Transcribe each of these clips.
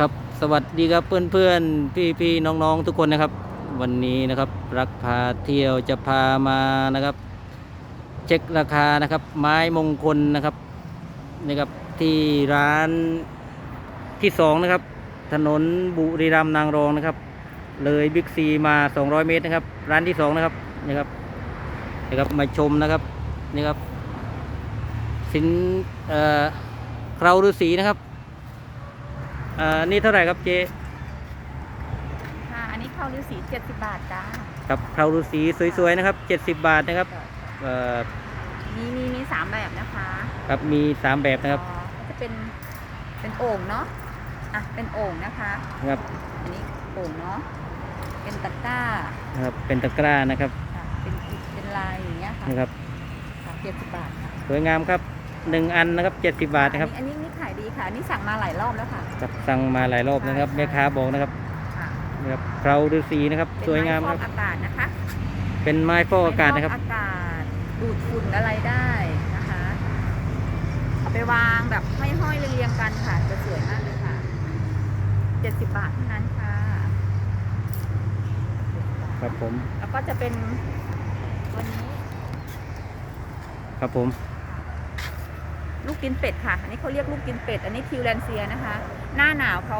ครับสวัสดีครับเพื่อนเพื่อนพี่พี่ๆน้องๆทุกคนนะครับ วันนี้นะครับรักพาเที่ยวจะพามานะครับ เช็คราคานะครับ ไม้มงคลนะครับนะครับที่ร้านที่สองนะครับ ถนนบุรีรัมย์นางรองนะครับ เลยบิ๊กซีมา 200 เมตรนะครับ ร้านที่สองนะครับนะครับนะครับมาชมนะครับนี่ครับสินเอ่อเคราฤาษีนะครับ อ่านี่เท่าไหร่ครับเจ๊ค่ะอันนี้ข้าวฤาษี70บาทจ้าครับเคราฤาษีสวยๆนะครับ 70 บาทนะครับเอ่อมีมีมีสามแบบนะคะครับมี 3 แบบนะครับอ๋อก็จะเป็นเป็นโอ่งเนาะอะเป็นโอ่งนะคะนะครับอันนี้โอ่งเนาะเป็นตะกร้านะครับ เป็นตะกร้านะครับค่ะเป็นอิฐเป็นลายอย่างเงี้ยค่ะนะครับค่ะ70บาทค่ะ สวยงามครับ หนึ่งอันนะครับ70บาทนะครับอันนี้อันนี้นี่ขายดีค่ะอันนี่สั่งมาหลายรอบแล้วค่ะครับสั่งมาหลายรอบนะครับใช่แม่ค้าบอกนะครับค่ะนะครับเคราฤาษีนะครับเป็นสวยงามไฟคอรับกอากาศนะคะเป็นไม้ฟอกอากาศนะครับไม้ฟอกอากาศดูดฝุ่นอะไรได้นะคะเอาไปวางแบบห้อยๆเรียงๆกันค่ะ จะสวยมากเลยค่ะ70บาทเท่านั้นค่ะ ครับผมแล้วก็จะเป็นตัวนี้ ครับผม ลูกกินเป็ดค่ะ อันนี้เขาเรียกลูกกินเป็ด อันนี้ทิวแลนเซียนะคะ หน้าหนาวเขา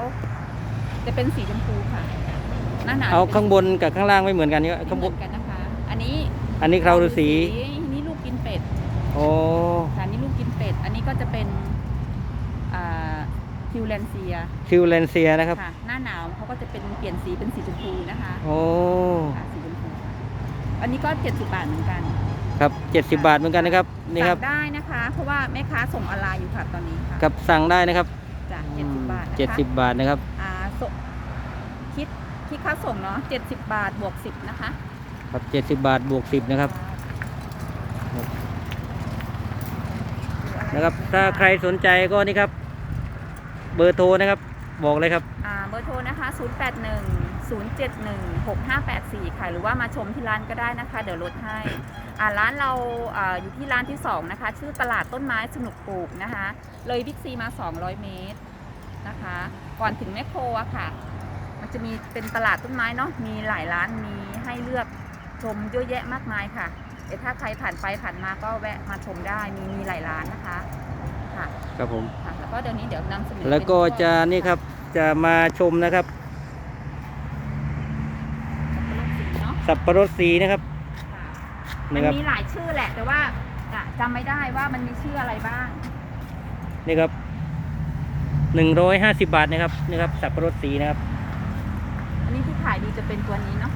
จะเป็นสีชมพูค่ะ หน้าหนาวเอาจะป็นข้างบนกับข้างล่างไม่เหมือนกันเนี่ยไม่ข้างเหบมืนอนกันนะคะ อันนี้ อันนี้เคราฤาษีอันนี้ลูกกินเป็ดโอ้ค่ะอันนี้ลูกกินเป็ด อันนี้ก็จะเป็นอ่าทิวแลนเซีย คิวเลนเซียนะครับค่ะหน้าหนาวเขาก็จะเป็นเปลี่ยนสีเป็นสีชมพูนะคะ โอ้ค่ะสีชมพูค่ะอันนี้ก็70บาทเหมือนกัน ครับ 70 บาทเหมือนกันนะครับนี่ครับสั่งได้นะคะ เพราะว่าแม่ค้าส่งออนไลน์อยู่ค่ะตอนนี้ค่ะกับสั่งได้นะครับจ้ะอืม70บาทนะคะเจ็ดสิบบาทนะครับ อ่าส่งคิดคิดค่าส่งเนาะ70 บาทบวก 10 นะคะครับเจ็ดสิบบาทบวกสิบนะครับ นะครับ ถ้าใครสนใจก็นี่ครับ เบอร์โทรนะครับ บอกเลยครับ อ่าเบอร์โทรนะคะ 081 071 6584 ค่ะ หรือว่ามาชมที่ร้านก็ได้นะคะ เดี๋ยวลดให้อ่าร้านเราอ่าอยู่ที่ร้านที่ 2 นะคะ ชื่อตลาดต้นไม้สนุกปลูกนะคะ เลยบิ๊กซีมา 200 เมตรนะคะ ก่อนถึงแมคโครอะค่ะ มันจะมีเป็นตลาดต้นไม้เนาะมีหลายร้านมีให้เลือกชมเยอะแยะมากมายค่ะเดี๋ยวถ้าใครผ่านไปผ่านมาก็แวะมาชมได้มีมีหลายร้านนะคะค่ะครับผม ค่ะแล้วก็เดี๋ยวนี้เดี๋ยวนำเสนอแล้วก็เป็นจะนี่ครับจะมาชมนะครับ สับปะรดสีเนาะสับปะรดสีนะครับค่ะนี่มันครับมีหลายชื่อแหละ แต่ว่าอะจำไม่ได้ว่ามันมีชื่ออะไรบ้าง นี่ครับหนึ่งร้อยห้าสิบบาทนะครับนี่ครับสับปะรดสีนะครับ อันนี้ที่ขายดีจะเป็นตัวนี้เนาะ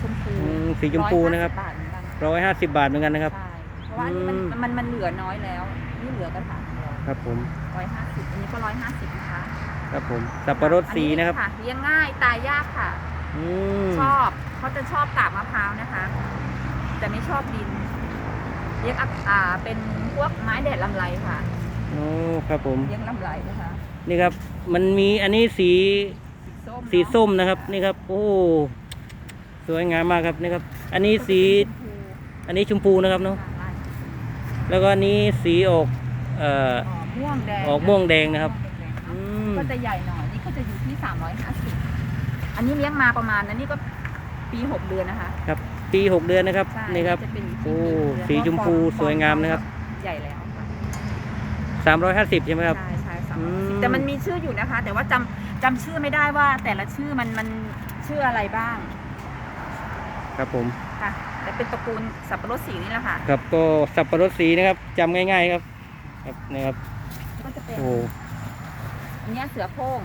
ชมพูอืมสีชมพูนะครับ 150บาทเหมือนกันร้อยห้าสิบบาทเหมือนกันนะครับ ใช่เพราะว่าอันนี้มันอืม มันมันเหลือน้อยแล้วนี่เหลือกระถางครับผมร้อยห้าสิบอันนี้ก็ร้อยห้าสิบนะคะครับผมสับปะรดสีนะครับอัเลี้ยงง่ายตายยากค่ะ อืมชอบ เขาจะชอบกาบมะพร้าวนะคะ แต่ไม่ชอบดิน เลี้ยงอะอ่าเป็นพวกไม้แดดลำไรค่ะโอ้ครับผม เลี้ยงลำไรนะคะนี่ครับ มันมีอันนี้สีสีส้มสีเนอะส้มนะครับ นี่ครับ โอ้ สวยงามมากครับนี่ครับ อันนี้สีชมพูอันนี้ชมพูนะครับเนาะค่ะแล้วก็อันนี้สีออกเอ่อ ออกม่วงแดงออกม่วงแดงนะครับ ม่วงแดงอืมๆก็จะใหญ่หน่อย นี่ก็จะอยู่ที่ 350 อันนี้เลี้ยงมาประมาณนั้นนี่ก็ ปี6เดือนนะคะครับ ปีหกเดือนนะครับ ใช่นี่ครับ จะเป็นยู่โอ้ที่หนึ่งเดือนสีชมพูเพราะฟอสวยงามนะครับ ใหญ่แล้วค่ะสามร้อยห้าสิบใช่ไหมครับ ใช่ใช่สามอืร้อยสิบมแต่มันมีชื่ออยู่นะคะ แต่ว่าจำจำชื่อไม่ได้ว่า แต่ละชื่อมันมันชื่ออะไรบ้างครับผม ค่ะ แต่เป็นตระกูลสับปะรดสีนี่แหละค่ะครับก็สับปะรดสีนะครับจำง่ายๆครับครับนี่ครับ ก็จะเป็นโอ้ อันเนี้ยเสือโคร่ง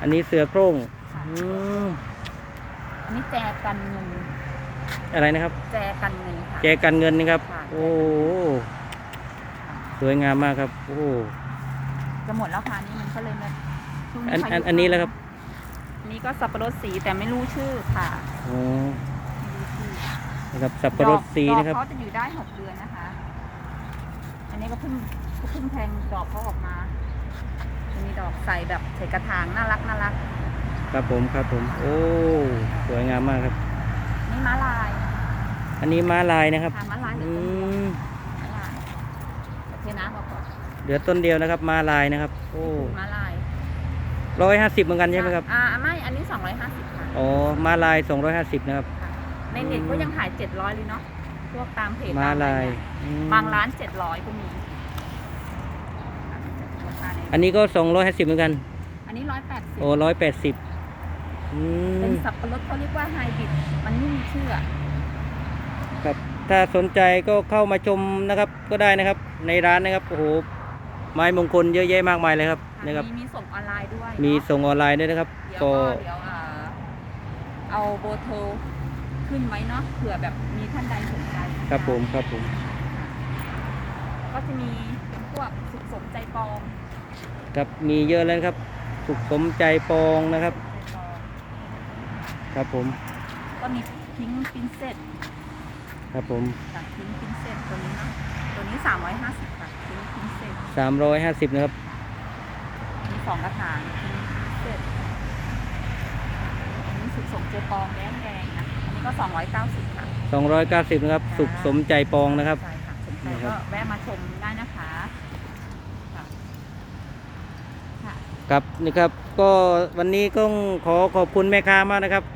อันนี้เสือโคร่งค่ะอืมอั นนี้แจกันเงินอะไรนะครับ แจกันเงินค่ะ แจกันเงินนะครับ ค่ะ โอ้สวยงามมากครับ โอ้จะหมดแล้วค่ะนี่มันก็เลยแบบช่วงอันพายุอันอันนี้แหละครับ อันนี้ก็สับปะรดสีแต่ไม่รู้ชื่อค่ะโอ้ไม่รู้ชื่อนะครับสับปะรดสีดอกนะครับเขาจะอยู่ได้หกเดือนนะคะ อันนี้ก็เพิ่งเพิ่งแทงดอกเขาออกมาจะมีดอกใส่แบบใส่กระถางน่ารักน่ารัก ครับผมครับผม โอ้สวยงามมากครับ นี่ม้าลายอันนี้ม้าลายนะครับค่ะม้าลายเหลือือต้นเดียวมม้าลายโอเคนะพอก่อนเหลือต้นเดียวนะครับม้าลายนะครับ โอ้ม้าลายร้อยห้าสิบเหมือนกันใช่ไหมครับอ่าไม่อันนี้ 250ค่ะอ๋อมาลายสองร้อยห้าสิบนะครับค่ะในเน็ตก็ยังขาย 700เลยเนาะพวกตามเพจมาตอะไรลายเนี่ยอืมบางร้าน 700ก็มีราคาในอันนี้ก็สองร้อยห้าสิบเหมือนกัน อันนี้ 180 โอ้ร้อยแปดสิบ อืมเป็นสับปะรดเขาเรียกว่าไฮบริดมันไม่มีชื่ออะครับถ้าสนใจก็เข้ามาชมนะครับ ก็ได้นะครับ ในร้านนะครับโอ้โหไม้มงคลเยอะแยะมากมายเลยครับนะครับ มีมีส่งออนไลน์ด้วยมีเนาะส่งออนไลน์ด้วยนะครับ เดี๋ยวก็ก็เดี๋ยวอ่าเอาโบอร์โทรขึ้นไว้เนาะเผื่อแบบมีท่านใดสนใจครับผมครับผมก็จะมีเป็นพวกสุขสมใจปอง ครับมีเยอะแล้วนะครับสุขสมใจปองนะครับใจปอง ครับผม ก็มีพิงค์พินเซตครับผมค่ะพิงค์พินเซตตัวนี้เนาะตัวนี้350ค่ะพิงค์พินเซตสามร้อยห้าสิบนะครับ มีสองกระถางพิงค์พินเซตอันนี้สุขสมใจปองแดงแดงๆนะอันนี้ก็290ค่ะสองร้อยเก้าสิบนะครับ สุขสมใจปองนะครับ ใช่ค่ะสนใจนี่ครัก็บแวะมาชมได้นะคะค่ะค่ะ ครับนี่ครับ ก็วันนี้ก็ขอขอบคุณแม่ค้ามากนะครับยินดี